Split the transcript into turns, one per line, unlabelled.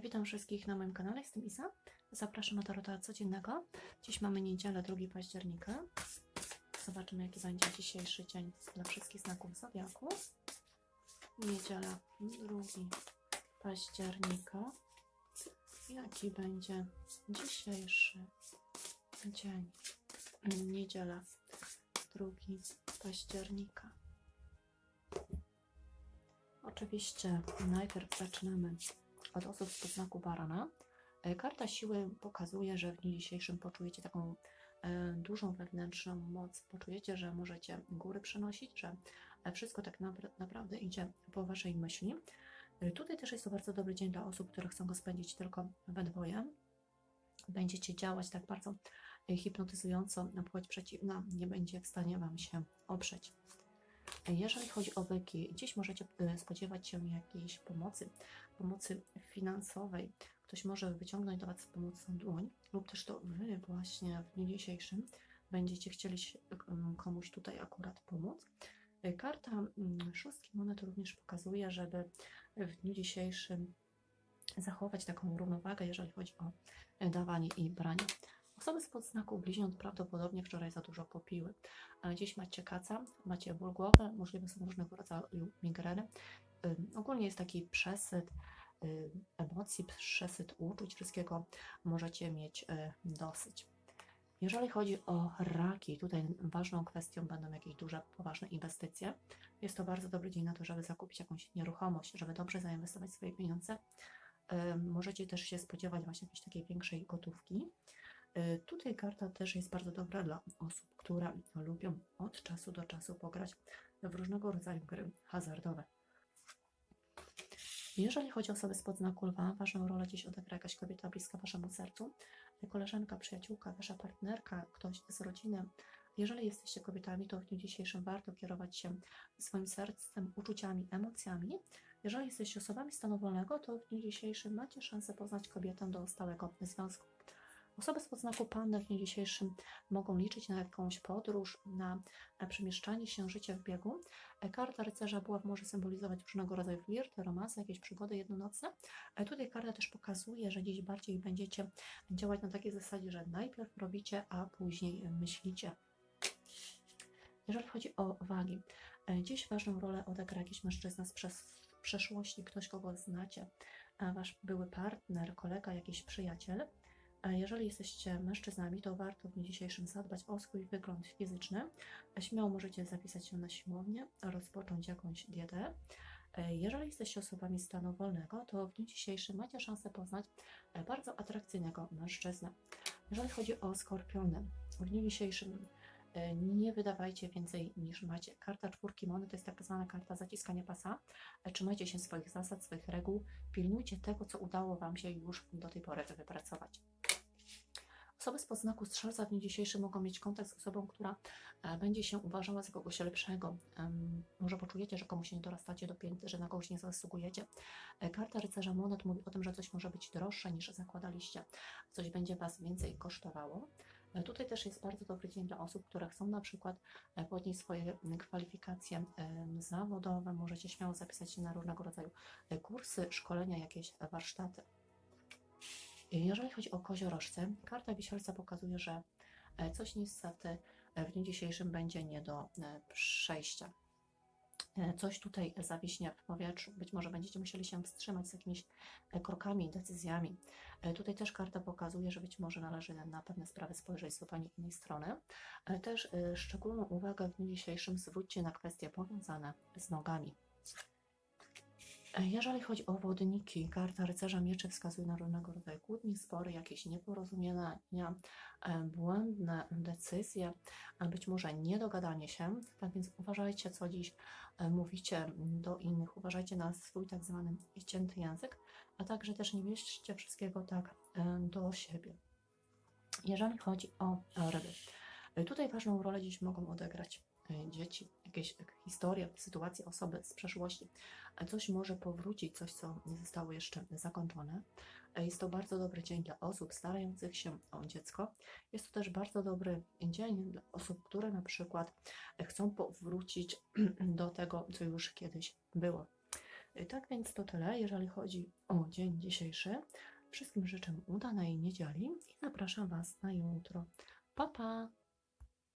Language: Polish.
Witam wszystkich na moim kanale, jestem Isa. Zapraszam na Tarota Codziennego. Dziś mamy niedzielę, 2 października. Zobaczymy, jaki będzie dzisiejszy dzień dla wszystkich znaków Zodiaku. Niedziela, 2 października. Jaki będzie dzisiejszy dzień? Niedziela, 2 października. Oczywiście najpierw zaczynamy od osób z podznaku barana. E, Karta siły pokazuje, że w dniu dzisiejszym poczujecie taką e, dużą wewnętrzną moc. Poczujecie, że możecie góry przenosić, że e, wszystko tak napra- naprawdę idzie po waszej myśli. Tutaj też jest to bardzo dobry dzień dla osób, które chcą go spędzić tylko we dwoje. Będziecie działać tak bardzo hipnotyzująco, na płeć przeciwna nie będzie w stanie wam się oprzeć. Jeżeli chodzi o byki, dziś możecie e, spodziewać się jakiejś pomocy, pomocy finansowej. Ktoś może wyciągnąć do Was z pomocą dłoń, lub też to Wy właśnie w dniu dzisiejszym będziecie chcieli em, komuś tutaj akurat pomóc. Karta mm, szóstki monet również pokazuje, żeby w dniu dzisiejszym zachować taką równowagę, jeżeli chodzi o dawanie i branie. Osoby z podznaku bliźniąt prawdopodobnie wczoraj za dużo popiły. A Dziś macie kaca, macie ból głowy, możliwe są różnego rodzaju migreny. Ogólnie jest taki przesyt emocji, przesyt uczuć, wszystkiego możecie mieć y, dosyć. Jeżeli chodzi o raki, tutaj ważną kwestią będą jakieś duże, poważne inwestycje. Jest to bardzo dobry dzień na to, żeby zakupić jakąś nieruchomość, żeby dobrze zainwestować swoje pieniądze. Możecie też się spodziewać właśnie jakiejś takiej większej gotówki. Y, Tutaj karta też jest bardzo dobra dla osób, które lubią od czasu do czasu pograć w różnego rodzaju gry hazardowe. Jeżeli chodzi o osoby spod znaku lwa, ważną rolę dziś odegra jakaś kobieta bliska waszemu sercu, koleżanka, przyjaciółka, wasza partnerka, ktoś z rodziny. Jeżeli jesteście kobietami, to w dniu dzisiejszym warto kierować się swoim sercem, uczuciami, emocjami. Jeżeli jesteście osobami stanu wolnego, to w dniu dzisiejszym macie szansę poznać kobietę do stałego związku. Osoby z podznaku Panny w dniu dzisiejszym mogą liczyć na jakąś podróż, na przemieszczanie się życia w biegu. E, Karta rycerza była może symbolizować różnego rodzaju flirty, romanse, jakieś przygody jednonocne. A tutaj karta też pokazuje, że dziś bardziej będziecie działać na takiej zasadzie, że najpierw robicie, a później myślicie. Jeżeli chodzi o wagi, e, dziś ważną rolę odegra jakiś mężczyzna z przes- przeszłości, ktoś, kogo znacie, wasz były partner, kolega, jakiś przyjaciel. Jeżeli jesteście mężczyznami, to warto w dniu dzisiejszym zadbać o swój wygląd fizyczny. Śmiało możecie zapisać się na siłownię, rozpocząć jakąś dietę. E, Jeżeli jesteście osobami stanu wolnego, to w dniu dzisiejszym macie szansę poznać e, bardzo atrakcyjnego mężczyznę. Jeżeli chodzi o skorpiony, w dniu dzisiejszym e, nie wydawajcie więcej niż macie. Karta czwórki monet to jest tak zwana karta zaciskania pasa. Trzymajcie się swoich zasad, swoich reguł. Pilnujcie tego, co udało Wam się już do tej pory wypracować. Osoby z podznaku strzelca w dniu dzisiejszym mogą mieć kontakt z osobą, która e, będzie się uważała za kogoś lepszego. Może poczujecie, że komuś nie dorastacie do pięty, że na kogoś nie zasługujecie. E, Karta rycerza monet mówi o tym, że coś może być droższe niż zakładaliście. Coś będzie Was więcej kosztowało. E, Tutaj też jest bardzo dobry dzień dla osób, które chcą na przykład podnieść swoje kwalifikacje zawodowe. Możecie śmiało zapisać się na różnego rodzaju kursy, szkolenia, jakieś warsztaty. Jeżeli chodzi o koziorożce, karta wisielca pokazuje, że e, coś niestety e, w dniu dzisiejszym będzie nie do e, przejścia. Coś tutaj zawiśnie w powietrzu. Być może będziecie musieli się wstrzymać z jakimiś krokami, decyzjami. Tutaj też karta pokazuje, że być może należy na pewne sprawy spojrzeć z zupełnie innej strony. Też szczególną uwagę w dniu dzisiejszym zwróćcie na kwestie powiązane z nogami. E, Jeżeli chodzi o wodniki, karta rycerza mieczy wskazuje na różnego rodzaju kłótnie, spory, jakieś nieporozumienia, e, błędne decyzje, a być może niedogadanie się. Tak więc uważajcie, co dziś e, mówicie do innych, uważajcie na swój tak zwany ścięty język, a także też nie bierzcie wszystkiego tak e, do siebie. Jeżeli chodzi o e, ryby, e, tutaj ważną rolę dziś mogą odegrać e, dzieci, jakieś e, historie, sytuacje, osoby z przeszłości. E, Coś może powrócić, coś, co nie zostało jeszcze zakończone. E, Jest to bardzo dobry dzień dla osób starających się o dziecko. Jest to też bardzo dobry dzień dla osób, które na przykład chcą powrócić do tego, co już kiedyś było. Tak więc to tyle, jeżeli chodzi o dzień dzisiejszy. Wszystkim życzę udanej niedzieli i zapraszam Was na jutro. Pa, pa!